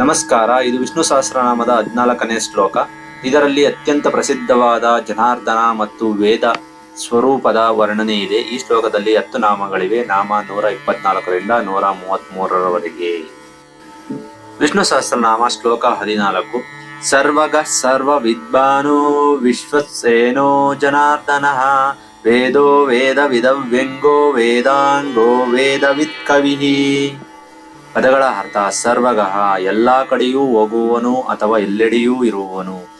ನಮಸ್ಕಾರ, ಇದು ವಿಷ್ಣು ಸಹಸ್ರನಾಮದ ಹದಿನಾಲ್ಕನೇ ಶ್ಲೋಕ. ಇದರಲ್ಲಿ ಅತ್ಯಂತ ಪ್ರಸಿದ್ಧವಾದ ಜನಾರ್ದನ ಮತ್ತು ವೇದ ಸ್ವರೂಪದ ವರ್ಣನೆ ಇದೆ. ಈ ಶ್ಲೋಕದಲ್ಲಿ ಹತ್ತು ನಾಮಗಳಿವೆ. ನಾಮ ನೂರ ಇಪ್ಪತ್ನಾಲ್ಕರಿಂದ ನೂರ ಮೂವತ್ತ್ ಮೂರರವರೆಗೆ ವಿಷ್ಣು ಸಹಸ್ರನಾಮ, ಶ್ಲೋಕ ಹದಿನಾಲ್ಕು. ಸರ್ವಗ ಸರ್ವ ವಿದ್ವಾನೋ ವಿಶ್ವಸೇನೋ ಜನಾರ್ದನ. ವೇದೋ ವೇದ ವಿದವ್ಯಂಗೋ ವೇದಾಂಗೋ ವೇದವಿತ್ ಕವಿಹಿ ಪದಗಳ ಅರ್ಥ ಸರ್ವಗಹ ಎಲ್ಲಾ ಕಡೆಯೂ ಹೋಗುವವನು ಅಥವಾ ಎಲ್ಲೆಡೆಯೂ ಇರುವವನು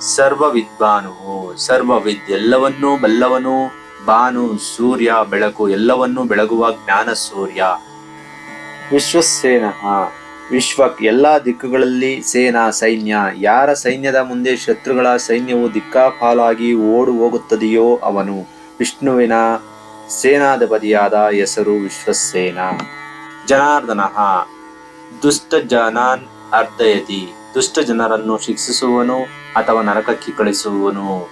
ಸರ್ವ ವಿದ್ವಾನು ಸರ್ವವಿದ್ ಎಲ್ಲವನ್ನೂ ಬಲ್ಲವನು ಬಾನು, ಸೂರ್ಯ, ಬೆಳಕು ಎಲ್ಲವನ್ನೂ ಬೆಳಗುವ ಜ್ಞಾನ ಸೂರ್ಯ. ವಿಶ್ವಸೇನ, ವಿಶ್ವ ಎಲ್ಲಾ ದಿಕ್ಕುಗಳಲ್ಲಿ ಸೇನಾ ಸೈನ್ಯ, ಯಾರ ಸೈನ್ಯದ ಮುಂದೆ ಶತ್ರುಗಳ ಸೈನ್ಯವು ದಿಕ್ಕಾಪಾಲಾಗಿ ಓಡು ಹೋಗುತ್ತದೆಯೋ ಅವನು. ವಿಷ್ಣುವಿನ ಸೇನಾಧಿಪತಿಯಾದ ಹೆಸರು ವಿಶ್ವಸೇನ. ಜನಾರ್ದನ ದುಷ್ಟ ಜನಾನ್ ಅರ್ಧಯತಿ ದುಷ್ಟ ಜನರನ್ನು ಶಿಕ್ಷಿಸುವನು ಅಥವಾ ನರಕಕ್ಕೆ ಕಳಿಸುವನು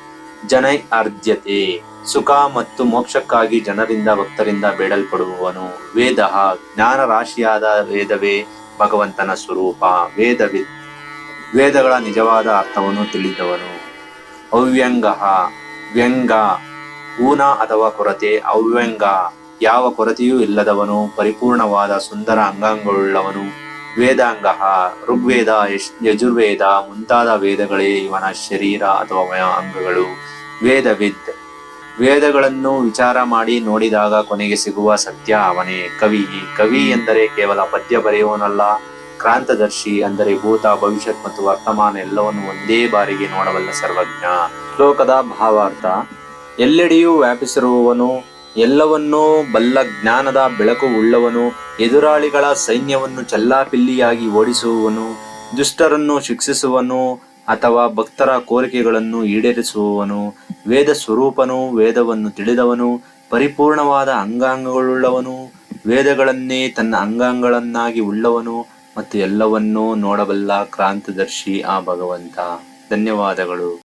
ಜನೈ ಅರ್ಧ್ಯತೆ ಸುಖ ಮತ್ತು ಮೋಕ್ಷಕ್ಕಾಗಿ ಜನರಿಂದ ಭಕ್ತರಿಂದ ಬೇಡಲ್ಪಡುವವನು. ವೇದ ಜ್ಞಾನ ರಾಶಿಯಾದ ವೇದವೇ ಭಗವಂತನ ಸ್ವರೂಪ. ವೇದ ವೇದಗಳ ನಿಜವಾದ ಅರ್ಥವನ್ನು ತಿಳಿದವನು. ಅವ್ಯಂಗ, ವ್ಯಂಗ, ಊನ ಅಥವಾ ಕೊರತೆ, ಅವ್ಯಂಗ. ಯಾವ ಕೊರತೆಯೂ ಇಲ್ಲದವನು, ಪರಿಪೂರ್ಣವಾದ ಸುಂದರ ಅಂಗಾಂಗವುಳ್ಳವನು. ವೇದಾಂಗ, ಋಗ್ವೇದ ಯಜುರ್ವೇದ ಮುಂತಾದ ವೇದಗಳೇ ಇವನ ಶರೀರ ಅಥವಾ ಅಂಗಗಳು. ವೇದವಿದ್. ವೇದಗಳನ್ನು ವಿಚಾರ ಮಾಡಿ ನೋಡಿದಾಗ ಕೊನೆಗೆ ಸಿಗುವ ಸತ್ಯ ಅವನೇ. ಕವಿ. ಕವಿ ಎಂದರೆ ಕೇವಲ ಪದ್ಯ ಬರೆಯುವನಲ್ಲ ಕ್ರಾಂತದರ್ಶಿ ಅಂದರೆ ಭೂತ, ಭವಿಷ್ಯತ್ ಮತ್ತು ವರ್ತಮಾನ ಎಲ್ಲವನ್ನು ಒಂದೇ ಬಾರಿಗೆ ನೋಡಬಲ್ಲ ಸರ್ವಜ್ಞ. ಶ್ಲೋಕದ ಭಾವಾರ್ಥ ಎಲ್ಲೆಡೆಯೂ ವ್ಯಾಪಿಸಿರುವವನು ಎಲ್ಲವನ್ನೂ ಬಲ್ಲ ಜ್ಞಾನದ ಬೆಳಕು ಉಳ್ಳವನು, ಎದುರಾಳಿಗಳ ಸೈನ್ಯವನ್ನು ಚಲ್ಲಾಪಿಲ್ಲಿಯಾಗಿ ಓಡಿಸುವವನು, ದುಷ್ಟರನ್ನು ಶಿಕ್ಷಿಸುವನು ಅಥವಾ ಭಕ್ತರ ಕೋರಿಕೆಗಳನ್ನು ಈಡೇರಿಸುವವನು ವೇದ ಸ್ವರೂಪನು ವೇದವನ್ನು ತಿಳಿದವನು, ಪರಿಪೂರ್ಣವಾದ ಅಂಗಾಂಗಗಳುಳ್ಳವನು, ವೇದಗಳನ್ನೇ ತನ್ನ ಅಂಗಾಂಗಗಳನ್ನಾಗಿ ಉಳ್ಳವನು ಮತ್ತು ಎಲ್ಲವನ್ನೂ ನೋಡಬಲ್ಲ ಕ್ರಾಂತದರ್ಶಿ ಆ ಭಗವಂತ. ಧನ್ಯವಾದಗಳು.